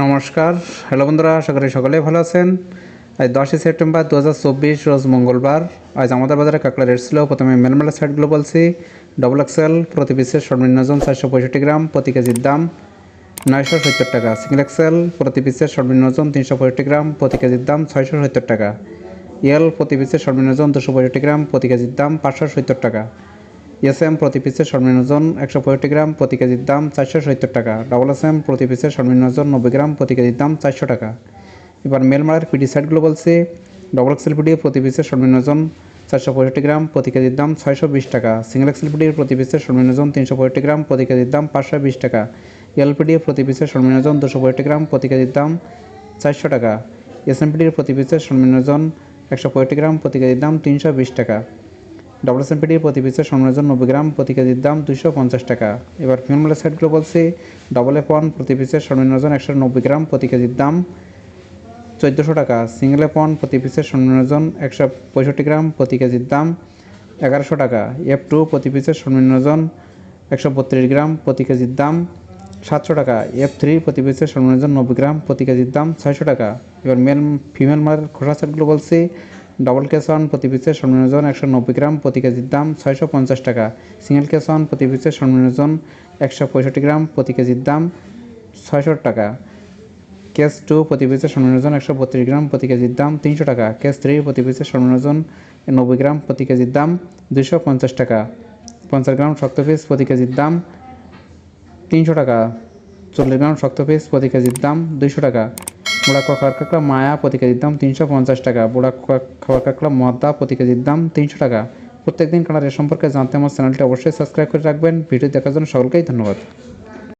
নমস্কার। হ্যালো বন্ধুরা, আশা করি সকলে ভালো আছেন। আজ দশই সেপ্টেম্বর দু হাজার চব্বিশ, রোজ মঙ্গলবার। আজ আমাদের বাজারে কাঁকড়া রেট ছিল প্রথমে মেলমেলা সাইডগুলো বলছি ডবল এক্সেল প্রতি পিসের সর্বনিম্ন ওজন চারশো পঁয়ষট্টি গ্রাম, প্রতি কেজির দাম নয়শো সত্তর টাকা। সিঙ্গেল এক্সেল প্রতি পিসের সর্বনিম্ন ওজন তিনশো পঁয়ষট্টি গ্রাম, প্রতি কেজির দাম ছয়শো সত্তর টাকা। এল প্রতি পিসের সর্বনিম্ন ওজন দুশো পঁয়ষট্টি গ্রাম, প্রতি কেজির দাম পাঁচশো সত্তর টাকা। এসএম প্রতি পিসের সর্বনিম্ন ওজন একশো পঁয়ষট্টি গ্রাম, প্রতি কেজির দাম চারশো সত্তর টাকা। ডবল এসএম প্রতি পিসের সর্বনিম্ন ওজন নব্বই গ্রাম, প্রতি কেজির দাম চারশো টাকা। এবার মেলমারের পিডি সাইডগুলো বলছে। ডবল এক্সেল পিডি প্রতি পিসের সর্বনিম্ন ওজন চারশো পঁয়ষট্টি গ্রাম, প্রতি কেজির দাম ছয়শো বিশ টাকা। সিঙ্গেল এক্সেল পিডির প্রতি পিসের সর্বনিম্ন ওজন তিনশো পঁয়ষট্টি গ্রাম, প্রতি কেজির দাম পাঁচশো বিশ টাকা। এলপিডি প্রতি পিসের সর্বনিম্ন ওজন দুশো পঁয়ষট্টি গ্রাম, প্রতি কেজির দাম চারশো টাকা। এসএমপিডির প্রতি পিসের সর্বনিম্ন ওজন একশো পঁয়ষট্টি গ্রাম, প্রতি কেজির দাম তিনশো বিশ টাকা। ডবল এসএমপিডির প্রতি পিসের সর্বনিম্ন নব্বই গ্রাম প্রতি কেজির দাম দুশো পঞ্চাশ টাকা। এবার ফিমেল সাইডগুলো বলছি ডবল এফ ওয়ান প্রতি পিসের সর্বনিম্ন ওজন একশো নব্বই গ্রাম প্রতি কেজির দাম চোদ্দোশো টাকা। সিঙ্গেল এফ ওয়ান প্রতি পিসের সর্বনিম্ন ওজন একশো পঁয়ষট্টি গ্রাম প্রতি কেজির দাম এগারোশো টাকা। এফ টু প্রতি পিসের সর্বনিম্ন ওজন একশো বত্রিশ গ্রাম প্রতি কেজির দাম সাতশো টাকা। এফ থ্রি প্রতি পিসের সর্বনিম্ন নব্বই গ্রাম প্রতি কেজির দাম ছয়শো টাকা। এবার মেল ফিমেল মার খোসা সেটগুলো বলছি ডবল কেস ওয়ান প্রতি পিসের সর্বনিম্ন একশো নব্বই গ্রাম প্রতি কেজির দাম ছয়শো পঞ্চাশ টাকা। সিঙ্গেল কেস ওয়ান প্রতি পিসের সর্বনিম্ন একশো পঁয়ষট্টি গ্রাম প্রতি কেজির দাম ছয়শো টাকা। কেস টু প্রতি পিসের সর্বনিম্ন একশো বত্রিশ গ্রাম প্রতি কেজির দাম তিনশো টাকা। কেস থ্রি প্রতি পিসের সর্বনিম্ন নব্বই গ্রাম প্রতি কেজির দাম দুশো পঞ্চাশ টাকা। পঞ্চাশ গ্রাম শক্ত পিস প্রতি কেজির দাম তিনশো টাকা। চল্লিশ গ্রাম শক্ত পিস প্রতি কেজির দাম দুইশো টাকা। বুড়া খাবার কাঁকড়া মায়া প্রতি কেজির দাম তিনশো পঞ্চাশ টাকা বুড়া খাওয়ার কাঁকড়া মদ্দা প্রতি কেজির দাম তিনশো টাকা প্রত্যেকদিন কানার এ সম্পর্কে জানতে আমার চ্যানেলটি অবশ্যই সাবস্ক্রাইব করে রাখবেন ভিডিও দেখার জন্য সকলকেই ধন্যবাদ